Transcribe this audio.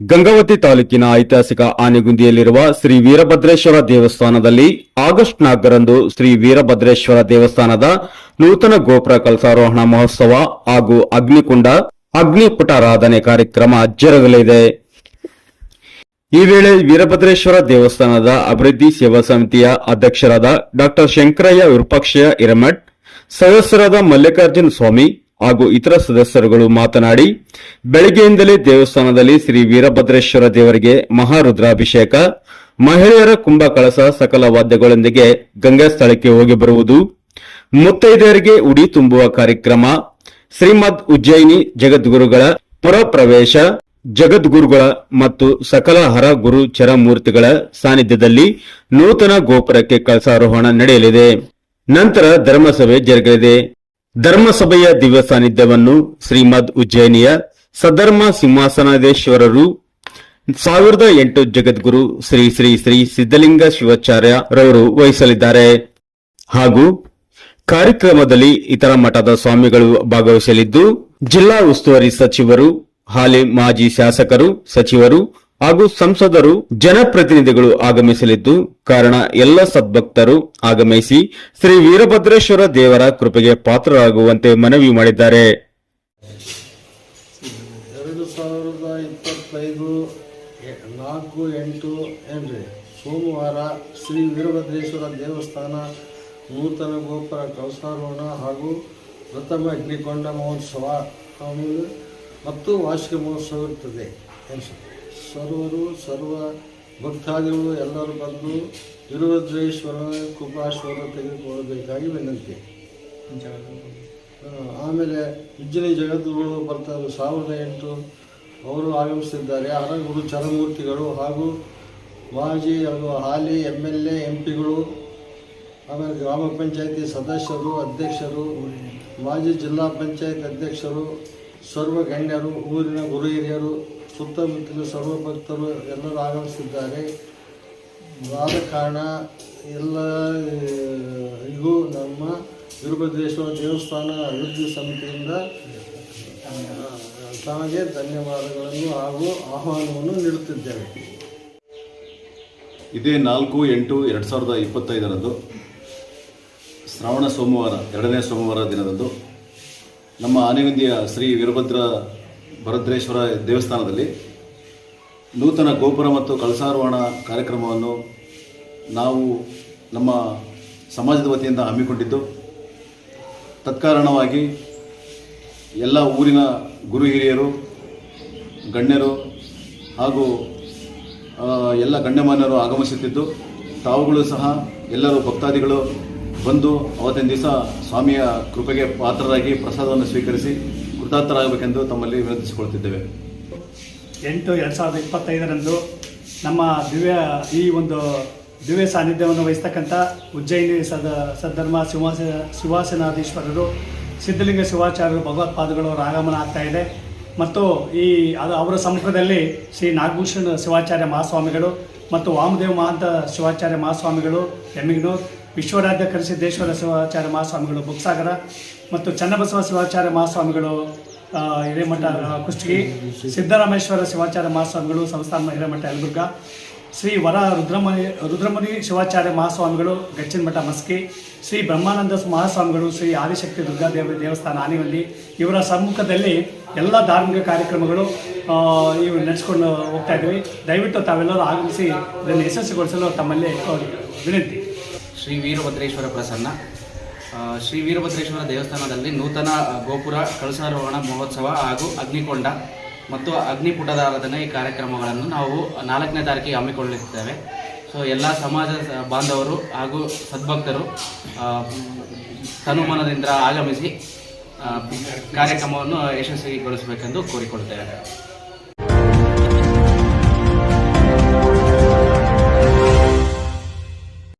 ಗಂಗಾವತಿ ತಾಲೂಕಿನ ಐತಿಹಾಸಿಕ ಆನೆಗುಂದಿಯಲ್ಲಿರುವ ಶ್ರೀ ವೀರಭದ್ರೇಶ್ವರ ದೇವಸ್ಥಾನದಲ್ಲಿ ಆಗಸ್ಟ್ ನಾಲ್ಕರಂದು ಶ್ರೀ ವೀರಭದ್ರೇಶ್ವರ ದೇವಸ್ಥಾನದ ನೂತನ ಗೋಪುರ ಕಲಸಾರೋಹಣ ಮಹೋತ್ಸವ ಹಾಗೂ ಅಗ್ನಿಕುಂಡ, ಅಗ್ನಿಪುಟಾರಾಧನೆ ಕಾರ್ಯಕ್ರಮ ಜರುಗಲಿದೆ. ಈ ವೇಳೆ ವೀರಭದ್ರೇಶ್ವರ ದೇವಸ್ಥಾನದ ಅಭಿವೃದ್ಧಿ ಸೇವಾ ಸಮಿತಿಯ ಅಧ್ಯಕ್ಷರಾದ ಡಾಕ್ಟರ್ ಶಂಕರಯ್ಯ ವಿರೂಪಾಕ್ಷಯ್ಯ ಇರಮಠ್ ಸದಸ್ಯರಾದ ಮಲ್ಲಿಕಾರ್ಜುನ ಸ್ವಾಮಿ ಹಾಗೂ ಇತರ ಸದಸ್ಯರುಗಳು ಮಾತನಾಡಿ, ಬೆಳಗ್ಗೆಯಿಂದಲೇ ದೇವಸ್ಥಾನದಲ್ಲಿ ಶ್ರೀ ವೀರಭದ್ರೇಶ್ವರ ದೇವರಿಗೆ ಮಹಾರುದ್ರಾಭಿಷೇಕ, ಮಹಿಳೆಯರ ಕುಂಭ ಕಳಸ ಸಕಲ ವಾದ್ಯಗಳೊಂದಿಗೆ ಗಂಗಾ ಸ್ಥಳಕ್ಕೆ ಹೋಗಿ ಬರುವುದು, ಮುತ್ತೈದೆಯರಿಗೆ ಉಡಿ ತುಂಬುವ ಕಾರ್ಯಕ್ರಮ, ಶ್ರೀಮದ್ ಉಜ್ಜಯಿನಿ ಜಗದ್ಗುರುಗಳ ಪುರಪ್ರವೇಶ ಜಗದ್ಗುರುಗಳ ಮತ್ತು ಸಕಲ ಹರ ಗುರು ಚರಮೂರ್ತಿಗಳ ಸಾನ್ನಿಧ್ಯದಲ್ಲಿ ನೂತನ ಗೋಪುರಕ್ಕೆ ಕಳಸಾರೋಹಣ ನಡೆಯಲಿದೆ. ನಂತರ ಧರ್ಮಸಭೆ ಜರುಗಲಿದೆ. ಧರ್ಮಸಭೆಯ ದಿವ್ಯ ಸಾನ್ನಿಧ್ಯವನ್ನು ಶ್ರೀಮದ್ ಉಜ್ಜಯಿನಿಯ ಸಧರ್ಮ ಸಿಂಹಾಸನದೇಶ್ವರರು ಸಾವಿರದ ಎಂಟು ಜಗದ್ಗುರು ಶ್ರೀ ಶ್ರೀ ಶ್ರೀ ಸಿದ್ಧಲಿಂಗ ಶಿವಾಚಾರ್ಯ ರವರು ವಹಿಸಲಿದ್ದಾರೆ. ಹಾಗೂ ಕಾರ್ಯಕ್ರಮದಲ್ಲಿ ಇತರ ಮಠದ ಸ್ವಾಮಿಗಳು ಭಾಗವಹಿಸಲಿದ್ದು, ಜಿಲ್ಲಾ ಉಸ್ತುವಾರಿ ಸಚಿವರು ಹಾಲಿ ಮಾಜಿ ಶಾಸಕರು, ಸಚಿವರು ಹಾಗೂ ಸಂಸದರು ಜನಪ್ರತಿನಿಧಿಗಳು ಆಗಮಿಸಲಿದ್ದು, ಕಾರಣ ಎಲ್ಲ ಸದ್ಭಕ್ತರು ಆಗಮಿಸಿ ಶ್ರೀ ವೀರಭದ್ರೇಶ್ವರ ದೇವರ ಕೃಪೆಗೆ ಪಾತ್ರರಾಗುವಂತೆ ಮನವಿ ಮಾಡಿದ್ದಾರೆ. ಎರಡು ಸಾವಿರದ ಇಪ್ಪತ್ತೈದು ನಾಲ್ಕು ಎಂಟು ಏನ್ರಿ, ಸೋಮವಾರ ಶ್ರೀ ವೀರಭದ್ರೇಶ್ವರ ದೇವಸ್ಥಾನ ನೂತನ ಗೋಪುರ ಕಳಸಾರೋಹಣ ಹಾಗೂ ಪ್ರಥಮ ಅಗ್ನಿಕೊಂಡ ಮಹೋತ್ಸವ. ಆಮೇಲೆ ಮತ್ತು ವಾರ್ಷಿಕ ಮಹೋತ್ಸವ ಇರ್ತದೆ. ಸರ್ವರು ಸರ್ವ ಭಕ್ತಾದಿಗಳು ಎಲ್ಲರೂ ಬಂದು ವೀರಭದ್ರೇಶ್ವರನ ಕೃಪಾಶ್ವರ ತೆಗೆದುಕೊಳ್ಳಬೇಕಾಗಿ ವಿನಂತಿ. ಆಮೇಲೆ ಉಜ್ಜಿನಿ ಜಗದ್ಗುರುಗಳು ಬರ್ತಾರೆ. ಸಾವಿರದ ಎಂಟು ಅವರು ಆಗಮಿಸಿದ್ದಾರೆ. ಹರಗುರು ಚರಮೂರ್ತಿಗಳು ಹಾಗೂ ಮಾಜಿ ಹಾಗೂ ಹಾಲಿ ಎಂ ಎಲ್ ಎ ಎಂ ಪಿಗಳು ಆಮೇಲೆ ಗ್ರಾಮ ಪಂಚಾಯತಿ ಸದಸ್ಯರು ಅಧ್ಯಕ್ಷರು ಮಾಜಿ ಜಿಲ್ಲಾ ಪಂಚಾಯತ್ ಅಧ್ಯಕ್ಷರು ಸರ್ವ ಗಣ್ಯರು, ಊರಿನ ಗುರು ಹಿರಿಯರು ಸುತ್ತಮುತ್ತಲ ಸರ್ವ ಭಕ್ತರು ಎಲ್ಲರೂ ಆಗಮಿಸಿದ್ದಾರೆ. ಆದ ಕಾರಣ ಎಲ್ಲ, ಇಗೂ, ನಮ್ಮ ವೀರಭದ್ರೇಶ್ವರ ದೇವಸ್ಥಾನ ಅಭಿವೃದ್ಧಿ ಸಮಿತಿಯಿಂದ ತಮಗೆ ಧನ್ಯವಾದಗಳನ್ನು ಹಾಗೂ ಆಹ್ವಾನವನ್ನು ನೀಡುತ್ತಿದ್ದೇವೆ. ಇದೇ ನಾಲ್ಕು, ಎಂಟು, ಎರಡು ಸಾವಿರದ ಇಪ್ಪತ್ತೈದರಂದು ಶ್ರಾವಣ ಸೋಮವಾರ, ಎರಡನೇ ಸೋಮವಾರ ದಿನದಂದು ನಮ್ಮ ಆನೆಗುಂದಿಯ ಶ್ರೀ ವೀರಭದ್ರ ಭರದ್ರೇಶ್ವರ ದೇವಸ್ಥಾನದಲ್ಲಿ ನೂತನ ಗೋಪುರ ಮತ್ತು ಕಳಸಾರೋಹಣ ಕಾರ್ಯಕ್ರಮವನ್ನು ನಾವು ನಮ್ಮ ಸಮಾಜದ ವತಿಯಿಂದ ಹಮ್ಮಿಕೊಂಡಿದ್ದು, ತತ್ಕಾರಣವಾಗಿ ಎಲ್ಲ ಊರಿನ ಗುರು ಹಿರಿಯರು, ಗಣ್ಯರು ಹಾಗೂ ಎಲ್ಲ ಗಣ್ಯಮಾನ್ಯರು ಆಗಮಿಸುತ್ತಿದ್ದು, ತಾವುಗಳು ಸಹ ಎಲ್ಲರೂ ಭಕ್ತಾದಿಗಳು ಬಂದು ಅವತ್ತಿನ ದಿವಸ ಸ್ವಾಮಿಯ ಕೃಪೆಗೆ ಪಾತ್ರರಾಗಿ ಪ್ರಸಾದವನ್ನು ಸ್ವೀಕರಿಸಿ ಕೃತಾರ್ಥರಾಗಬೇಕೆಂದು ತಮ್ಮಲ್ಲಿ ವಿನಂತಿಸಿಕೊಳ್ತಿದ್ದೇವೆ. ಎಂಟು ಎರಡು ಸಾವಿರದ ಇಪ್ಪತ್ತೈದರಂದು ನಮ್ಮ ದಿವ್ಯ, ಈ ಒಂದು ದಿವ್ಯ ಸಾನ್ನಿಧ್ಯವನ್ನು ವಹಿಸ್ತಕ್ಕಂಥ ಉಜ್ಜಯಿನಿ ಸದ, ಸದ್ಧರ್ಮ ಶಿವಾಸ ಶಿವಾಸನಾಧೀಶ್ವರರು ಸಿದ್ಧಲಿಂಗ ಶಿವಾಚಾರ್ಯರು ಭಗವತ್ಪಾದಗಳು ಆಗಮನ ಆಗ್ತಾ ಇದೆ. ಮತ್ತು ಈ, ಅದು ಅವರ ಸಮ್ಮುಖದಲ್ಲಿ ಶ್ರೀ ನಾಗಭೂಷಣ ಶಿವಾಚಾರ್ಯ ಮಹಾಸ್ವಾಮಿಗಳು ಮತ್ತು ವಾಮದೇವ ಮಹಾಂತ ಶಿವಾಚಾರ್ಯ ಮಹಾಸ್ವಾಮಿಗಳು, ಎಮ್ಮಿಗ್ನೂರ್ ವಿಶ್ವರಾಧ್ಯ ಕರಿಸಿದ್ದೇಶ್ವರ ಶಿವಾಚಾರ್ಯ ಮಹಾಸ್ವಾಮಿಗಳು ಬುಕ್ಸಾಗರ ಮತ್ತು ಚನ್ನಬಸವ ಶಿವಾಚಾರ್ಯ ಮಹಾಸ್ವಾಮಿಗಳು ಹಿರೇಮಠ ಕುಷ್ಟಗಿ, ಸಿದ್ದರಾಮೇಶ್ವರ ಶಿವಾಚಾರ್ಯ ಮಹಾಸ್ವಾಮಿಗಳು ಸಂಸ್ಥಾನ ಹಿರೇಮಠ ಯಲಬುರ್ಗ ಶ್ರೀ ವರ ರುದ್ರಮುನಿ ರುದ್ರಮುನಿ ಶಿವಾಚಾರ್ಯ ಮಹಾಸ್ವಾಮಿಗಳು, ಗಚ್ಚಿನ ಮಠ, ಮಸ್ಕಿ, ಶ್ರೀ ಬ್ರಹ್ಮಾನಂದ ಮಹಾಸ್ವಾಮಿಗಳು, ಶ್ರೀ ಆದಿಶಕ್ತಿ ದುರ್ಗಾದೇವಿ ದೇವಸ್ಥಾನ ಆನೆವಲ್ಲಿ ಇವರ ಸಮ್ಮುಖದಲ್ಲಿ ಎಲ್ಲ ಧಾರ್ಮಿಕ ಕಾರ್ಯಕ್ರಮಗಳು ಇವು ನಡೆಸ್ಕೊಂಡು ಹೋಗ್ತಾ ಇದ್ದೀವಿ ದಯವಿಟ್ಟು ತಾವೆಲ್ಲರೂ ಆಗಮಿಸಿ, ಇದನ್ನು ಯಶಸ್ವಿಗೊಳಿಸಲು ತಮ್ಮಲ್ಲಿ ವಿನಂತಿ. ಶ್ರೀ ವೀರಭದ್ರೇಶ್ವರ ಪ್ರಸನ್ನ. ಶ್ರೀ ವೀರಭದ್ರೇಶ್ವರ ದೇವಸ್ಥಾನದಲ್ಲಿ ನೂತನ ಗೋಪುರ, ಕಳಸಾರೋಹಣ, ಮಹೋತ್ಸವ ಹಾಗೂ ಅಗ್ನಿಕೊಂಡ ಮತ್ತು ಅಗ್ನಿಪುಟದ ಆರಾಧನೆ ಈ ಕಾರ್ಯಕ್ರಮಗಳನ್ನು ನಾವು ನಾಲ್ಕನೇ ತಾರೀಕಿಗೆ ಹಮ್ಮಿಕೊಳ್ಳುತ್ತೇವೆ ಸೊ ಎಲ್ಲ ಸಮಾಜ ಬಾಂಧವರು ಹಾಗೂ ಸದ್ಭಕ್ತರು ತನುಮನದಿಂದ ಆಗಮಿಸಿ ಕಾರ್ಯಕ್ರಮವನ್ನು ಯಶಸ್ವಿಗೊಳಿಸಬೇಕೆಂದು ಕೋರಿಕೊಳ್ತೇವೆ